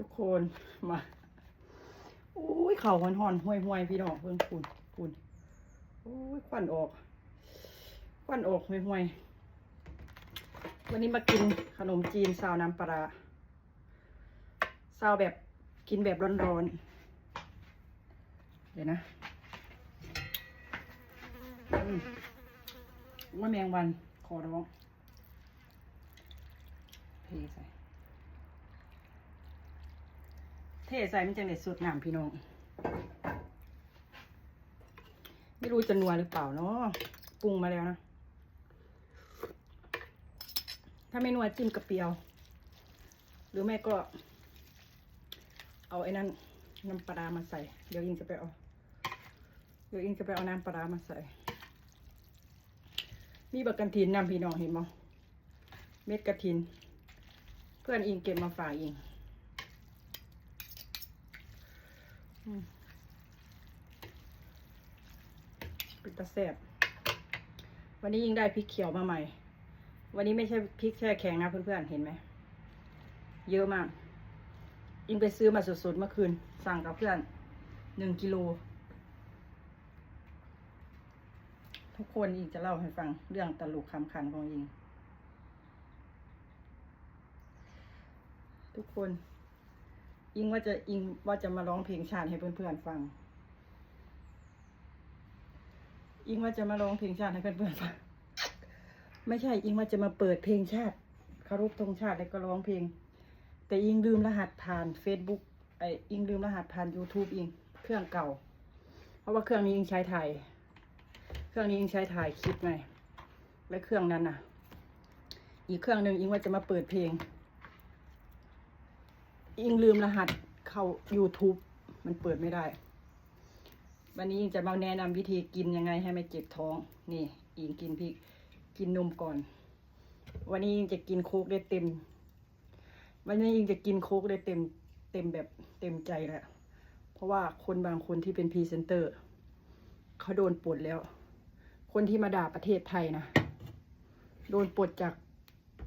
ทุกคนมาอุ้ยเข่าหอนหอนห่วยห่วยพี่น้องเพิ่งคุณคุณอุ้ยควันออกควันออกห่วยห่วยวันนี้มากินขนมจีนซาวน้ำปลาซาวแบบกินแบบร้อนๆเดี๋ยวนะว่าแมงวันขอร้องเทใส่ เทใส่มันจังเด็ดสุดน้ำพี่น้อง ไม่รู้จะนัวหรือเปล่าเนาะปรุงมาแล้วนะ ถ้าไม่นัวจิ้มกระเปียว หรือไม่ก็ เอาไอ้นั่นน้ำปลามาใส่ เดี๋ยวอิงจะไปเอา เดี๋ยวอิงจะไปเอาน้ำปลามาใส่ มีบักกันทินนำพี่น้องเห็นบ่เม็ดกระทิน เพื่อนอิงเก็บมาฝากอิง อืม เป็นตะแซบวันนี้ยิ่งได้พริกเขียวมาใหม่ วันนี้ไม่ใช่พริกแช่แข็งนะเพื่อนๆ เห็นไหม เยอะมาก ยิ่งไปซื้อมาสดๆเมื่อคืน สั่งกับเพื่อนหนึ่งกิโล ทุกคนยิ่งจะเล่าให้ฟังเรื่องตลกคำขันของยิ่ง ทุกคน อิงว่าจะอิงว่าจะมาร้องเพลงชาติให้เพื่อนๆฟัง อิงว่าจะมาร้องเพลงชาติให้เพื่อนๆฟัง ไม่ใช่ อิงว่าจะมาเปิดเพลงชาติคารพธงชาติแล้วก็ร้องเพลง แต่อิงลืมรหัสผ่าน Facebook ไออิงลืมรหัสผ่าน YouTube อิงเครื่องเก่า เพราะว่าเครื่องนี้อิงใช้ถ่าย เครื่องนี้อิงใช้ถ่ายคลิปไง และเครื่องนั้นน่ะ อีกเครื่องหนึ่งอิงว่าจะมาเปิดเพลง อิงลืมรหัสเข้า YouTube มันเปิดไม่ได้ วันนี้อิงจะมาแนะนำวิธีกินยังไงให้ไม่เจ็บท้อง นี่อิงกินพริก กินนมก่อน วันนี้อิงจะกินโค้กได้เต็ม วันนี้อิงจะกินโค้กได้เต็ม เต็มแบบเต็มใจแล้ว เพราะว่าคนบางคนที่เป็นพรีเซนเตอร์เขาโดนปลดแล้ว คนที่มาด่าประเทศไทยนะ โดนปลดจาก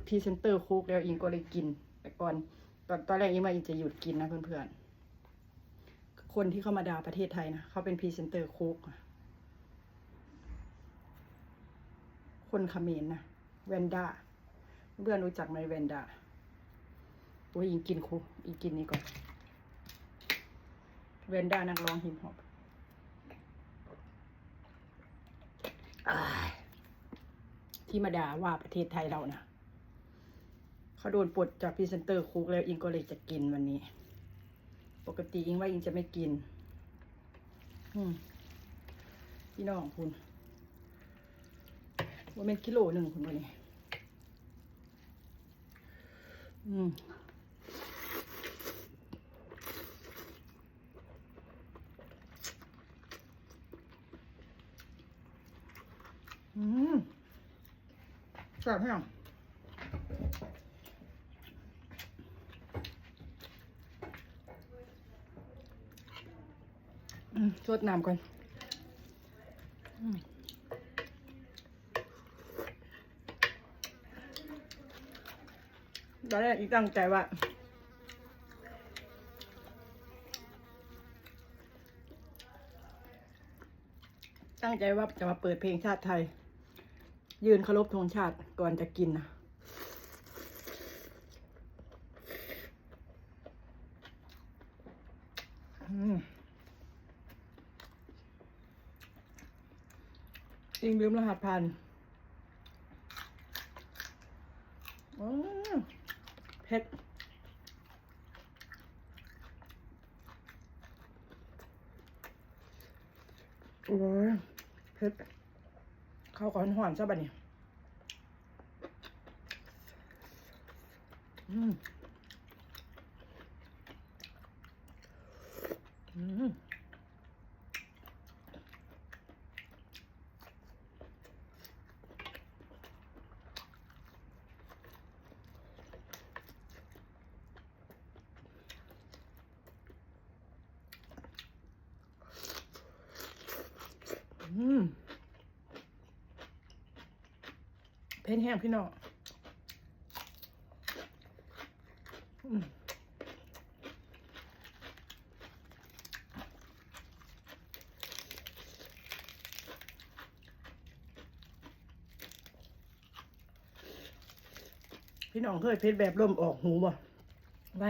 พรีเซนเตอร์โค้กแล้วอิงก็เลยกิน แต่ก่อน อนตอนแรกอิงว่าอิงจะหยุดกินนะเพื่อนๆ คนที่เข้ามาดาประเทศไทยนะเขาเป็นพรีเซนเตอร์โค้กอะคนเมรนะแวนด้าเพื่อนรู้จักไหมแวนด้าโอ้ยอิงกินโค้กอิงกินนี่ก่อนแวนด้านักร้องฮิปฮอปที่มาด่าว่าประเทศไทยเรานะ เขาโดนปลดจากพรีเซนเตอร์คุกแล้วอิงก็เลยจะกินวันนี้ ปกติอิงว่าอิงจะไม่กิน อืมพี่น้องคุณว่าเป็นกิโลหนึ่งคุณวันนี้ อืมอืมแซ่บแห้ง อืม ชดน้ำก่อนตอนแรกอีกตั้งใจว่าตั้งใจว่าจะมาเปิดเพลงชาติไทย ยืนเคารพธงชาติก่อนจะกินนะอืม จริงลืมรหัสพันเผ็ดโอ้ยเผ็ดข้าวก่อนหอนซะบัดนี้อืมอืม เพ้นแห้งพี่น้องพี่น้องเคยเพชรแบบร่มออกหูบ่ไป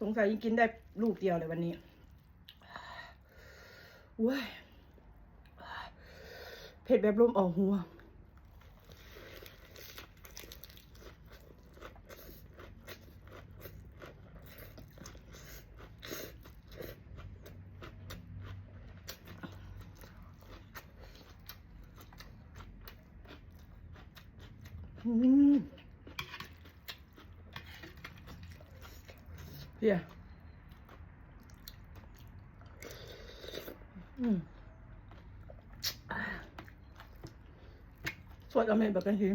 สงสัยยังกินได้ลูกเดียวเลยวันนี้ ว้ยเผ็ดแบบร่มออกหูอะอืมเฮียอืม สวดอเมริกกันที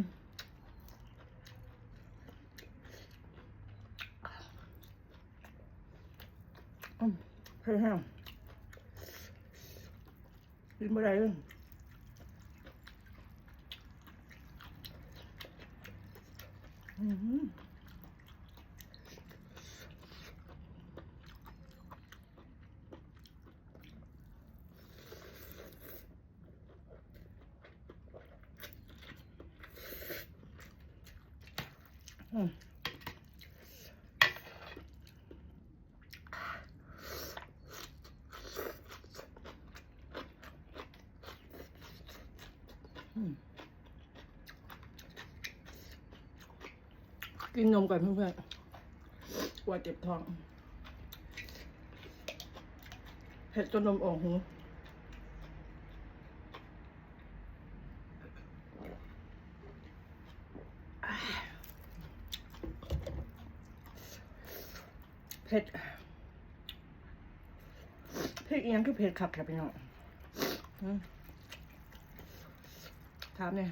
อืมเฮ้ยฮะกินไม่ได้เลยอืมอืมอืม กินนมก่อนเพื่อนๆกลัวเจ็บท้องเผ็ดจนนมออกหูเผ็ดเผ็ดอีหยังคือเผ็ดขับครับพี่น้องอืมถามเนี่ย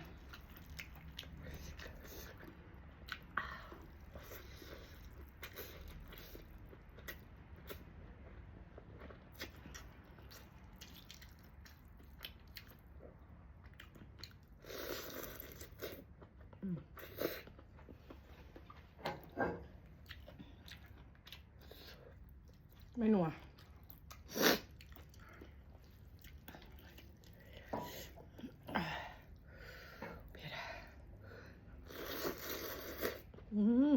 อืมไม่หนัว เผ็ดอะอืม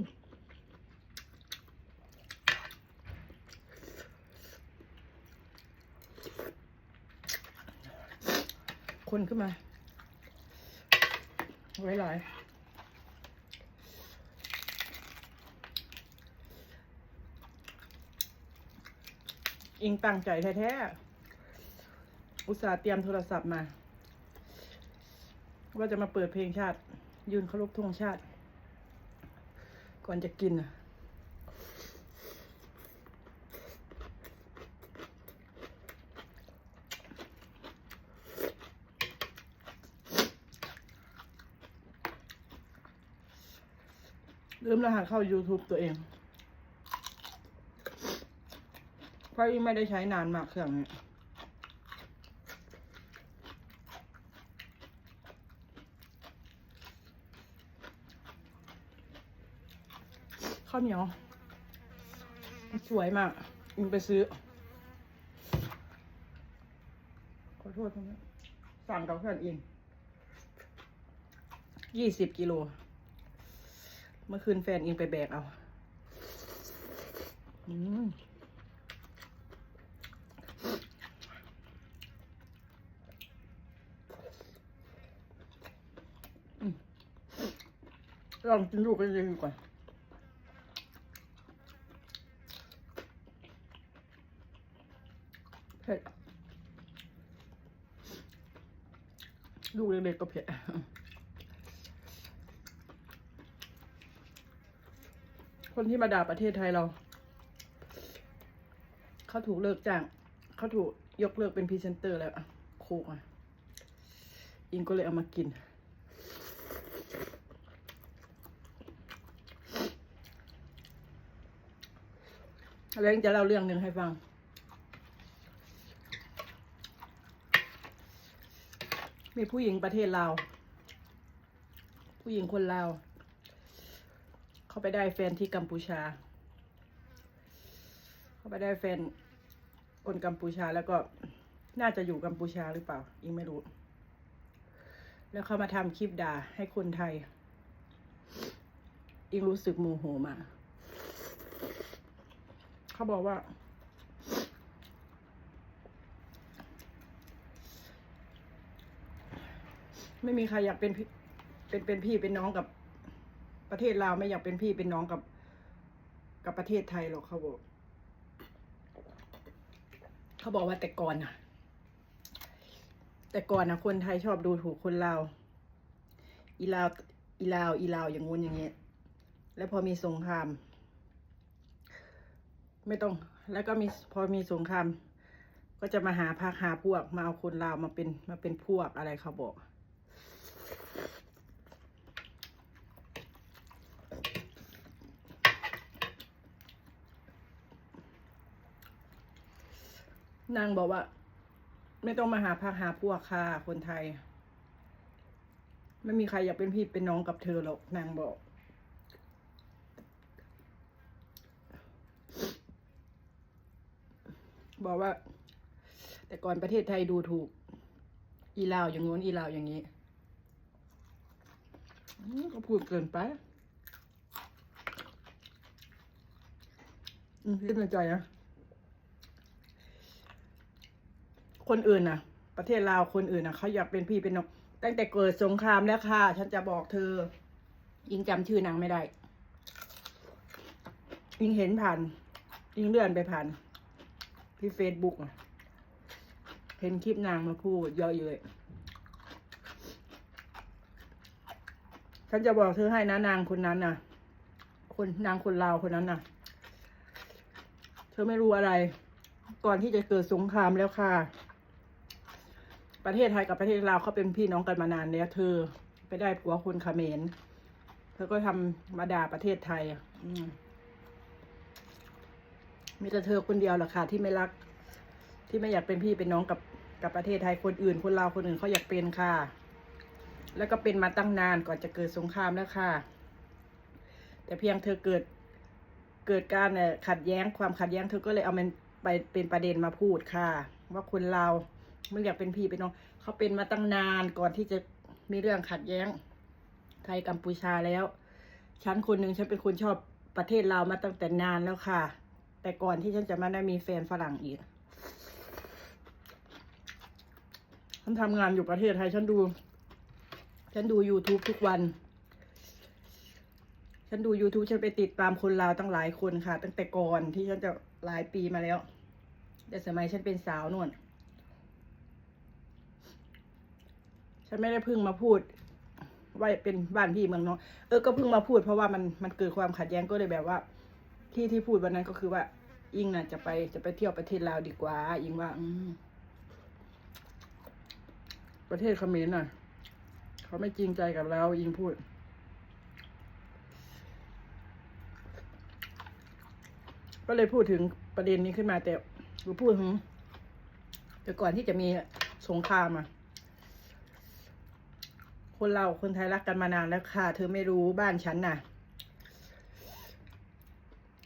ค นขึ้นมาไว้หลายอิงตั้งใจแท้ๆ อุตส่าห์เตรียมโทรศัพท์มา ว่าจะมาเปิดเพลงชาติ ยืนเคารพธงชาติ ก่อนจะกินน่ะ ลืมรหัสเข้า YouTube ตัวเองเพราะไม่ได้ใช้นานมากเครื่องนี้ข้าวเหนียว สวยมากอิงไปซื้อ ขอโทษทุกท่านสั่งกับเพื่อนอิงยี่สิบกิโล เมื่อคืนแฟนอิงไปแบกเอาอืมลองกินลูกไปเลยดีกว่าเผ็ดลูกเล็กๆก็เผ็ด คนที่มาด่าประเทศไทยเรา เขาถูกเลิกจ้าง เขาถูกยกเลิกเป็นพรีเซนเตอร์แล้วอะโคกอะ อิงก็เลยเอามากิน แล้วจะเล่าเรื่องหนึ่งให้ฟังมีผู้หญิงประเทศลาว ผู้หญิงคนลาว เขาไปได้แฟนที่กัมพูชา เขาไปได้แฟนคนกัมพูชาแล้วก็น่าจะอยู่กัมพูชาหรือเปล่ายังไม่รู้ แล้วเขามาทำคลิปด่าให้คนไทยอิงรู้สึกโมโหมา เขาบอกว่า ไม่มีใครอยากเป็นพี่เป็นเป็นพี่เป็นน้องกับ ประเทศลาวไม่อยากเป็นพี่เป็นน้องกับ กับประเทศไทยหรอกเขาบอก เขาบอกว่าแต่ก่อนนะแต่ก่อนนะคนไทยชอบดูถูกคนลาวอีลาวอีลาวอีลาวอย่างงู้นอย่างเงี้ยแล้วพอมีสงคราม ไม่ต้อง แล้วก็มีพอมีสงคราม ก็จะมาหาพรรคหาพวกมาเอาคนลาวมาเป็นมาเป็นพวกอะไรเขาบอก นางบอกว่า ไม่ต้องมาหาพรรคหาพวกค่ะคนไทย ไม่มีใครอยากเป็นพี่เป็นน้องกับเธอหรอกนางบอก บอกว่า แต่ก่อนประเทศไทยดูถูก อีลาวอย่างงู้นอีลาวอย่างนี้ก็พูดเกินไปอืมคิดในใจนะ คนอื่นน่ะ ประเทศลาวคนอื่นน่ะเขาอยากเป็นพี่เป็นน้องตั้งแต่เกิดสงครามแล้วค่ะ ฉันจะบอกเธอ ยิงจำชื่อนางไม่ได้ ยิงเห็นผ่าน ยิงเลื่อนไปผ่าน ที่เฟซบุ๊กเห็นคลิปนางมาพูดเยอะเยอะฉันจะบอกเธอให้นะนางคนนั้นน่ะ คนนางคนลาวคนนั้นน่ะ เธอไม่รู้อะไร ก่อนที่จะเกิดสงครามแล้วค่ะ ประเทศไทยกับประเทศลาวเขาเป็นพี่น้องกันมานานแล้วเธอ ไปได้ผัวคนเขมรเธอก็ทำมาด่าประเทศไทยอืมมีแต่เธอคนเดียวแหละค่ะที่ไม่รัก ที่ไม่อยากเป็นพี่เป็นน้องกับกับประเทศไทยคนอื่น คนลาวคนอื่นเขาอยากเป็นค่ะ แล้วก็เป็นมาตั้งนานก่อนจะเกิดสงครามแล้วค่ะ แต่เพียงเธอเกิดเกิดการขัดแย้งความขัดแย้งเธอก็เลยเอามันไปเป็นประเด็นมาพูดค่ะ ว่าคนเราว ไม่อยากเป็นพี่เป็นน้องเขาเป็นมาตั้งนานก่อนที่จะมีเรื่องขัดแย้ง ไทยกัมพูชาแล้ว ฉันคนหนึ่งฉันเป็นคนชอบประเทศลาวมาตั้งแต่นานแล้วค่ะ แต่ก่อนที่ฉันจะมาได้มีแฟนฝรั่งอีก ฉันทำงานอยู่ประเทศไทยฉันดู ฉันดู YouTube ทุกวัน ฉันดู YouTube ฉันไปติดตามคนลาวตั้งหลายคนค่ะ ตั้งแต่ก่อนที่ฉันจะหลายปีมาแล้ว แต่สมัยฉันเป็นสาวนวล ฉันไม่ได้เพิ่งมาพูดว่าเป็นบ้านพี่เมืองน้องเออก็เพิ่งมาพูดเพราะว่ามันมันเกิดความขัดแย้งก็เลยแบบว่า ที่ที่พูดวันนั้นก็คือว่า อิงน่ะจะไปจะไปเที่ยวประเทศลาวดีกว่า อิงว่า อืมประเทศเขมรน่ะเขาไม่จริงใจกับเราอิงพูด ก็เลยพูดถึงประเด็นนี้ขึ้นมาแต่รู้พูดถึงแต่ก่อนที่จะมีสงครามอะ คนเราคนไทยรักกันมานานแล้วค่ะ เธอไม่รู้บ้านฉันน่ะ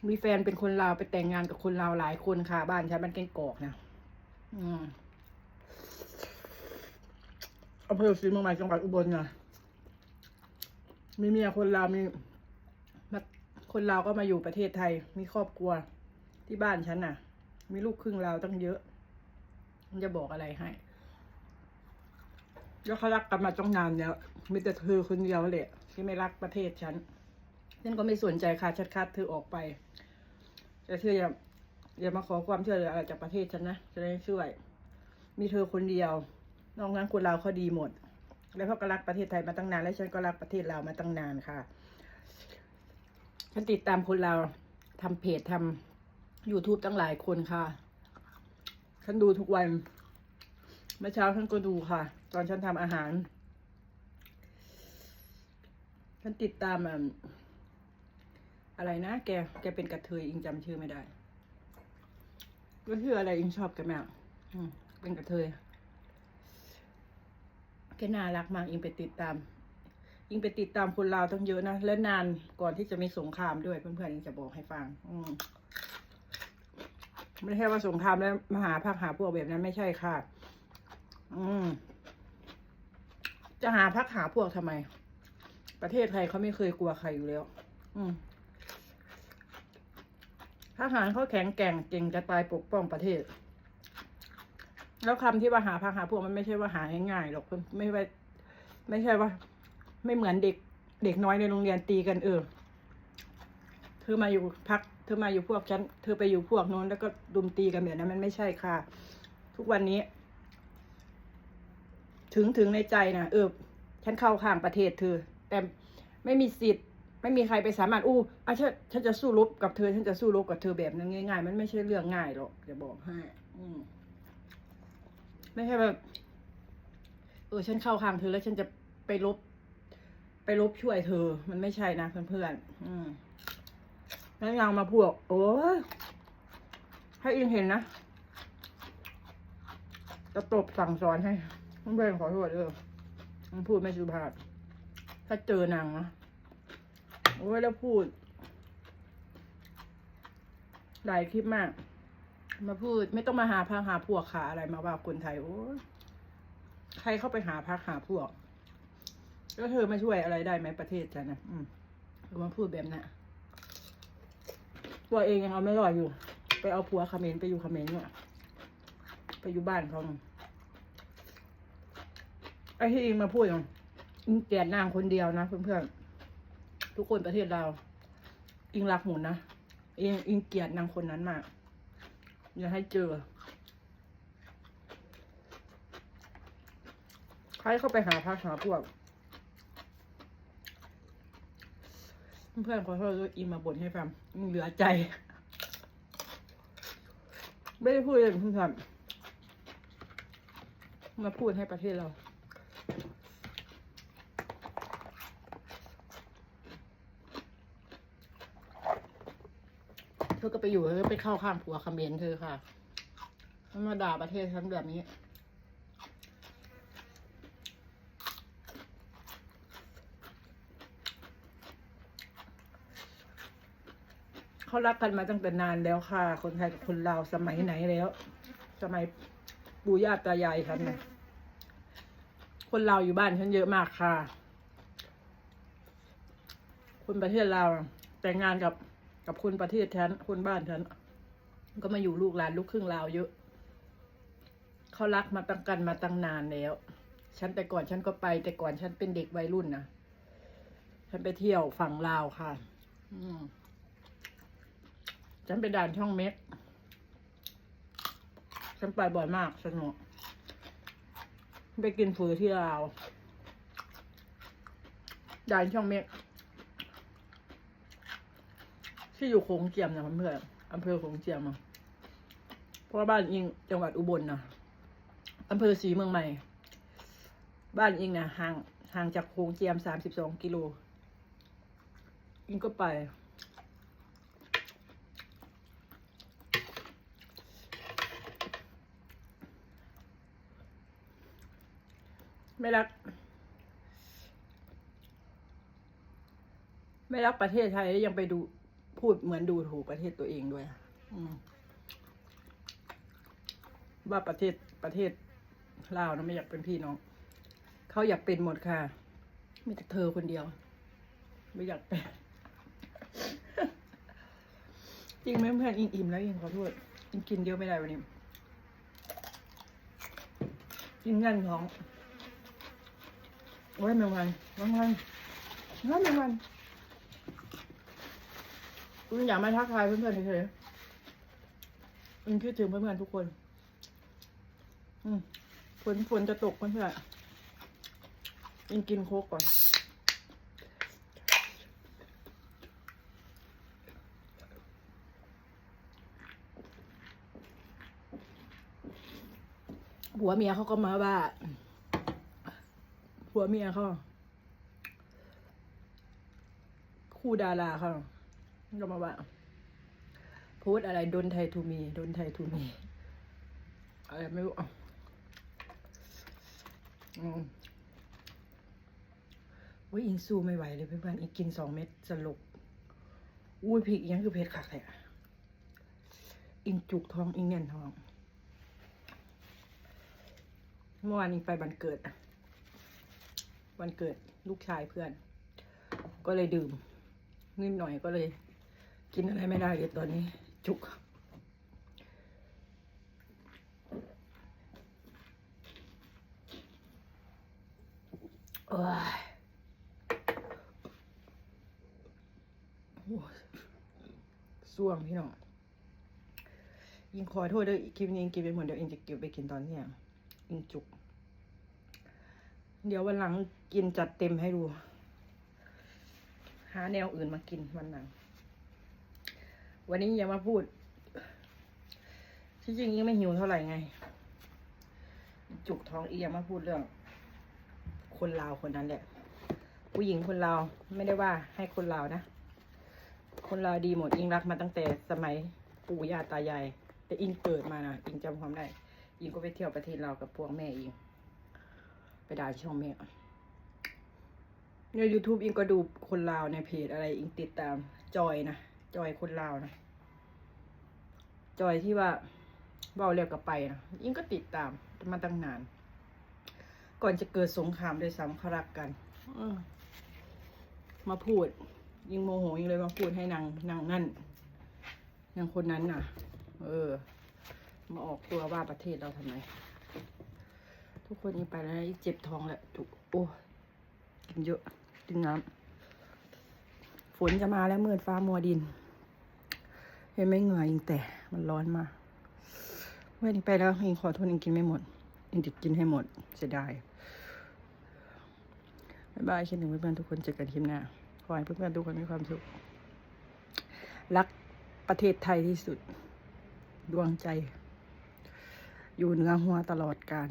มีแฟนเป็นคนลาวไปแต่งงานกับคนลาวหลายคนค่ะ บ้านฉันมันแกงกอกนะอืมอำเภอศรีเมืองใหม่จังหวัดอุบลน่ะมีเมียคนลาวมีมาคนลาวก็มาอยู่ประเทศไทย มีครอบครัวที่บ้านฉันน่ะ มีลูกครึ่งลาวตั้งเยอะ มันจะบอกอะไรให้ แล้วเขารักกันมาจ้องนานแล้วมีแต่เธอคนเดียวแหละที่ไม่รักประเทศฉันฉันก็ไม่สนใจค่ะชัดคัดเธอออกไปแต่เธออย่าอย่ามาขอความช่วยเหลืออะไรจากประเทศฉันนะจะได้ช่วย มีเธอคนเดียวนอกนั้นคนลาวเขาดีหมด แล้วเขาก็รักประเทศไทยมาตั้งนาน แล้วฉันก็รักประเทศลาวมาตั้งนานค่ะ ฉันติดตามคนลาวทำเพจทำ YouTube ตั้งหลายคนค่ะ ฉันดูทุกวันเมื่อเช้าฉันก็ดูค่ะ ตอนฉันทำอาหาร ฉันติดตามอะอะไรนะแก แกเป็นกระเทยอิงจำชื่อไม่ได้ก็ชื่ออะไรอิงชอบแกมากอืมเป็นกระเทยแกน่ารักมากอิงไปติดตาม อิงไปติดตามคนลาวตั้งเยอะนะ และนานก่อนที่จะมีสงครามด้วยเพื่อนๆอิงจะบอกให้ฟัง อืมไม่ใช่ว่าสงครามแล้วมาหาพักหาพวกแบบนั้นไม่ใช่ค่ะ อืม จะหาพักหาพวกทำไม ประเทศไทยเขาไม่เคยกลัวใครอยู่แล้ว อืมทหารเขาแข็งแกร่งเก่งจะตายปกป้องประเทศ แล้วคำที่ว่าหาพักหาพวกมันไม่ใช่ว่าหาง่ายๆหรอกไม่ว่าไม่ใช่ว่า ไม่เหมือนเด็ก เด็กน้อยในโรงเรียนตีกันเออเธอมาอยู่พักเธอมาอยู่พวกฉันเธอไปอยู่พวกโน้นแล้วก็ดุมตีกันแบบนั้นมันไม่ใช่ค่ะ ทุกวันนี้ ถึงถึงในใจนะเออฉันเข้าข้างประเทศเธอ แต่ไม่มีสิทธิ์ ไม่มีใครไปสามารถอู้อะฉันฉันจะสู้รบกับเธอ ฉันจะสู้รบกับเธอแบบนั้นง่ายๆ มันไม่ใช่เรื่องง่ายหรอกจะบอกให้ อืมไม่ใช่แบบเออฉันเข้าข้างเธอแล้วฉันจะไปลบ ไปลบช่วยเธอ มันไม่ใช่นะเพื่อนๆอืมแล้วยังมาพวก โอ้ให้อิงเห็นนะจะตบสั่งสอนให้ เพื่อนขอโทษเออมันพูดไม่สุภาพ ถ้าเจอนางนะโอ้ยแล้วพูด หลายคลิปมาก มาพูดไม่ต้องมาหาพักหาพวกขาอะไรมาว่าคนไทยโอ้ยใครเข้าไปหาพักหาพวก แล้วเธอมาช่วยอะไรได้ไหมประเทศฉันนะอืมมาพูดแบบนั้นตัวเองยังเอาไม่รอดอยู่ ไปเอาผัวเขมรไปอยู่เขมรเนี่ยไปอยู่บ้านเขา อ้ที่เองมาพูดอะอิงแกนนางคนเดียวนะเพื่อนๆทุกคนประเทศเราอิงรักหมุนนะเองอิงเกลียดนางคนนั้นมากอย่าให้เจอ ใครเข้าไปหาพักหาพวก เพื่อนขอโทษด้วยอิงมาบ่นให้ฟังอิงเหลือใจ ไม่ได้พูดเลยเพื่อนมาพูดให้ประเทศเรา เธอก็ไปอยู่เธอไปเข้าข้างผัวคอมเมนต์เธอค่ะมันมาด่าประเทศฉันแบบนี้ เขารักกันมาตั้งแต่นานแล้วค่ะ คนไทยกับคนลาวสมัยไหนแล้ว สมัยปู่ย่าตายายฉันนะคนลาวอยู่บ้านฉันเยอะมากค่ะ คนประเทศลาวแต่งงานกับ กับคนประเทศฉันคนบ้านฉันก็มาอยู่ลูกหลานลูกครึ่งลาวเยอะเขารักมาตั้งกันมาตั้งนานแล้ว ฉันแต่ก่อนฉันก็ไป แต่ก่อนฉันเป็นเด็กวัยรุ่นนะฉันไปเที่ยวฝั่งลาวค่ะ อืมฉันไปด่านช่องเม็ก ฉันไปบ่อยมากสนุก ไปกินฝือที่ลาวด่านช่องเม็ก ที่อยู่โขงเจียมนะเพื่อนอำเภอโขงเจียมอะเพราะว่าบ้านอิงจังหวัดอุบลนะอำเภอศรีเมืองใหม่ บ้านอิงนะห่างห่างจากโขงเจียมสามสิบสองกิโลอิงก็ไปไม่รัก ไม่รักประเทศไทยแล้วยังไปดู พูดเหมือนดูถูกประเทศตัวเองด้วยว่าประเทศประเทศลาวนะไม่อยากเป็นพี่น้องเขาอยากเป็นหมดค่ะ มีแต่เธอคนเดียว ไม่อยากเป็นจริงไหมเพื่อนอิ่มแล้วอิงขอโทษอิงกินเยอะไม่ได้วันนี้กินเงินท้องโอ้ยแมงวันแมงวันแมงวัน คุณอยากมาทักทายเพื่อนๆเฉยๆคุณคิดถึงเพื่อนๆทุกคน อืมฝนฝนจะตกเพื่อนๆยิงกินโค้กก่อนผัวเมียเขาก็มาว่าผัวเมียเขาคู่ดาราเขา ก็มาว่าโพสต์อะไรดนไทยทูมีดนไทยทูมีอะไรไม่รู้อะอืมว่าอิงสู้ไม่ไหวเลยเพื่อนๆอีกกินสองเม็ดสลบอุ้ยพริกอีกอยังคือเผ็ดคักเลยอิงจุกท้องอิงแน่นท้อง เมื่อวานอิงไปวันเกิดวันเกิดลูกชายเพื่อน ก็เลยดื่มนิดหน่อยก็เลย กินอะไรไม่ได้เลยตอนนี้จุกโอ้ยส่วงพี่น้องยิงขอโทษด้วยคลิปนี้ยิงกินไปหมดเดี๋ยวอิงจะเก็บไปกินตอนเที่ยงอิงจุก เดี๋ยววันหลังกินจัดเต็มให้ดู หาแนวอื่นมากินวันหลัง วันนี้ยังมาพูด ที่จริงยังไม่หิวเท่าไหร่ไง จุกท้องอียังมาพูดเรื่อง คนลาวคนนั้นแหละ ผู้หญิงคนลาวไม่ได้ว่าให้คนลาวนะ คนลาวดีหมดอิงรักมาตั้งแต่สมัยปู่ย่าตายาย แต่อิงเกิดมานะอิงจำความได้ อิงก็ไปเที่ยวประเทศลาวกับพวกแม่อิง ไปด่าช่องแม่ใน YouTube อิงก็ดูคนลาวในเพจอะไรอิงติดตามจอยนะ จอยคนลาวนะ จอยที่ว่าเบาเรียกกับไปนะอิงก็ติดตามมาตั้งนาน ก่อนจะเกิดสงครามด้วยซ้ำเขารักกันอืมมาพูด ยิงโมโหยิงเลยมาพูดให้นางนางนั่นนางคนนั้นน่ะ เออ มาออกตัวว่าประเทศเราทำไม ทุกคนยิงไปแล้วนะเจ็บท้องแหละจุกโอ้ยกินเยอะกินน้ำฝนจะมาแล้วมืดฟ้ามัวดิน เห็นไหมเหงื่อยิงแต่ มันร้อนมากเมื่อนี้ไปแล้วเองขอโทษเองกินไม่หมดเองจะกินให้หมดเสียดายบ๊ายบายคิดถึงเพื่อนๆทุกคนเจอกันคลิปหน้าขอให้เพื่อนๆทุกคนมีความสุข รักประเทศไทยที่สุด ดวงใจ อยู่เหนือหัวตลอดการ